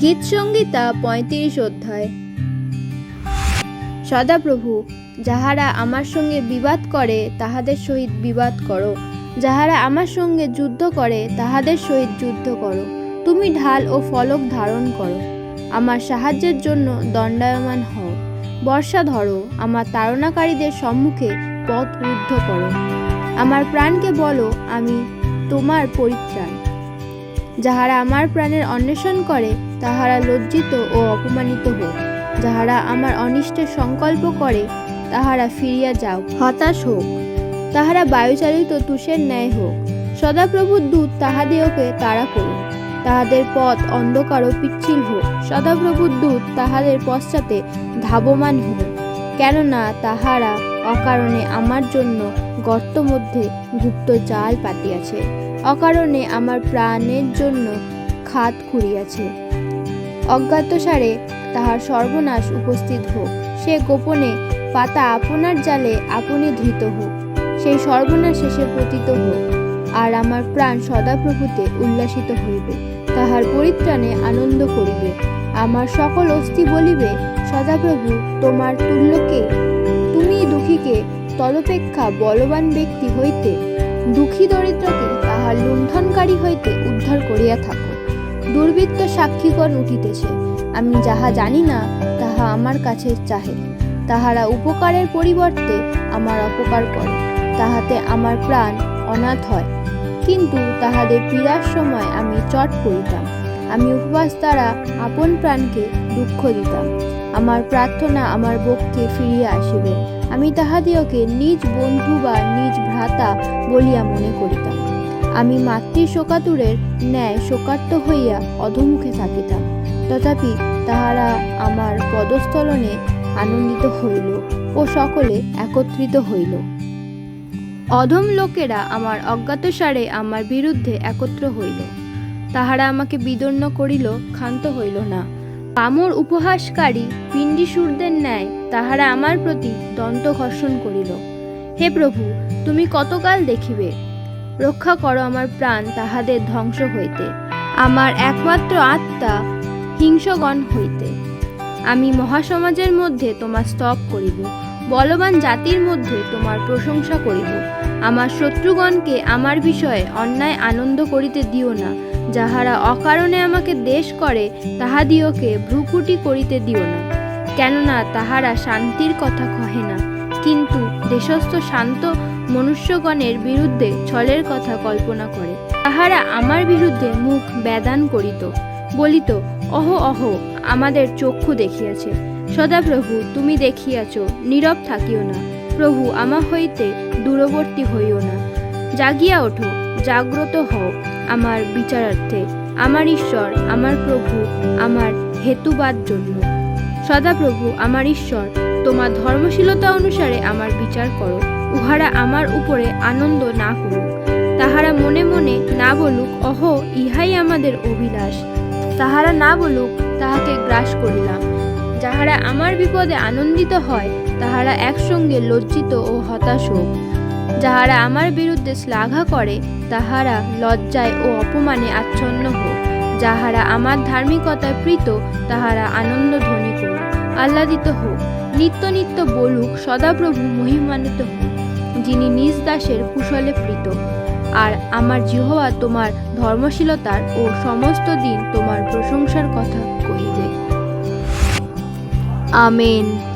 গীত সংগীতা পঁয়ত্রিশ অধ্যায়। সদাপ্রভু, যাহারা আমার সঙ্গে বিবাদ করে, তাহাদের সহিত বিবাদ করো। যাহারা আমার সঙ্গে যুদ্ধ করে, তাহাদের সহিত যুদ্ধ করো। তুমি ঢাল ও ফলক ধারণ করো। আমার সাহায্যের জন্য দণ্ডায়মান হও। বর্ষা ধরো, আমার তাড়নাকারীদের সম্মুখে পথ রুদ্ধ করো। আমার প্রাণকে বলো, আমি তোমার পরিত্রাণ। যাহারা আমার প্রাণের অন্বেষণ করে তাহারা লজ্জিত ও অপমানিত হোক। যাহারা আমার অনিষ্টের সংকল্প করে, তাহারা ফিরিয়া যাও, হতাশ হোক। তাহারা বায়ুচালিত তুষের ন্যায় হোক। সদাপ্রভুর দূত তাহাদিওকে তাড়া করুন। তাহাদের পথ অন্ধকার ও পিচ্ছিল হোক। সদাপ্রভুর দূত তাহাদের পশ্চাতে ধাবমান হোক। কেননা তাহারা অকারণে আমার জন্য গর্ত মধ্যে গুপ্ত জাল পাতিয়াছে অকারণে আমার প্রাণের জন্য খাত খুঁড়িয়াছে অজ্ঞাতসারে তাহার সর্বনাশ উপস্থিত হোক। সে গোপনে পাতা আপনার জালে আপনি ধৃত হোক। সেই সর্বনাশ শেষে পতিত হোক। আর আমার প্রাণ সদাপ্রভুতে উল্লাসিত হইবে। তাহার পরিত্রাণে আনন্দ করিবে। আমার সকল অস্থি বলিবে, সদাপ্রভু, তোমার তুল্যকে, তুমি দুঃখীকে তদপেক্ষা বলবান ব্যক্তি হইতে, দুঃখী দরিদ্রকে তাহার লুণ্ঠনকারী হইতে উদ্ধার করিয়া থাকো। দুর্বৃত্ত সাক্ষীগণ উঠিতেছে। আমি যাহা জানি না, তাহা আমার কাছে চাহে। তাহারা উপকারের পরিবর্তে আমার অপকার করে। তাহাতে আমার প্রাণ অনাথ হয়। কিন্তু তাহাদের পীড়ার সময় আমি চট করিতাম। আমি উপবাস দ্বারা আপন প্রাণকে দুঃখ দিতাম। আমার প্রার্থনা আমার বক্ষে ফিরিয়া আসিবে। আমি তাহাদিওকে নিজ বন্ধু বা নিজ ভ্রাতা বলিয়া মনে করিতাম। আমি মাতৃ শোকাতুরের ন্যায় শোকার্ত হইয়া অধমুখে থাকিতাম। তথাপি তাহারা আমার পদস্থলনে আনন্দিত হইল ও সকলে একত্রিত হইল। অধম লোকেরা আমার অজ্ঞাতসারে আমার বিরুদ্ধে একত্র হইল। তাহারা আমাকে বিদর্ণ করিল, ক্ষান্ত হইল না। পামর উপহাসকারী পিণ্ডিসুরদের ন্যায় তাহারা আমার প্রতি দন্ত ঘর্ষণ করিল। হে প্রভু, তুমি কতকাল দেখিবে? রক্ষা করো আমার প্রাণ তাহাদের ধ্বংস হইতে। আমার একমাত্র আত্মা হিংসগণ হইতে। আমি মহাসমাজের মধ্যে তোমার স্তব করিব, বলবান জাতির মধ্যে তোমার প্রশংসা করিব। আমার শত্রুগণকে আমার বিষয়ে অন্যায় আনন্দ করিতে দিও না, যাহারা অকারণে আমাকে দেশ করে, তাহাদিওকে ভ্রুকুটি করিতে দিও না। কেননা তাহারা শান্তির কথা কহে না। কিন্তু দেশস্থ শান্ত মনুষ্যগণের বিরুদ্ধে ছলের কথা কল্পনা করে। তাহারা আমার বিরুদ্ধে মুখ বেদান করিত, বলিত, অহ অহ, আমাদের চক্ষু দেখিয়াছে। সদাপ্রভু, তুমি দেখিয়াছ, নীরব থাকিও না। প্রভু আমা হইতে দূরবর্তী হইও না। জাগিয়া ওঠো, জাগ্রত হও আমার বিচারার্থে। আমার ঈশ্বর, আমার প্রভু, আমার হেতুবাদ জন্য। সদাপ্রভু, আমার ঈশ্বর তোমার ধর্মশীলতা অনুসারে আমার বিচার করো। উহারা আমার উপরে আনন্দ না করুক। তাহারা মনে মনে না বলুক, অহ, ইহাই আমাদের অভিলাষ। তাহারা না বলুক, তাহাকে গ্রাস করিলাম। যাহারা আমার বিপদে আনন্দিত হয়, তাহারা একসঙ্গে লজ্জিত ও হতাশ হোক। যাহারা আমার বিরুদ্ধে শ্লাঘা করে, তাহারা লজ্জায় ও অপমানে আচ্ছন্ন হোক। যাহারা আমার ধার্মিকতায় প্রীত, তাহারা আনন্দ ধ্বনি করুক। আহ্লাদিত হোক। নিত্য নিত্য বলুক সদাপ্রভু মহিমান্বিত হোক যিনি নিজ দাসের কুশলে প্রীত। আর আমার জিহবা তোমার ধর্মশীলতার ও সমস্ত দিন তোমার প্রশংসার কথা কহিবে। আমেন।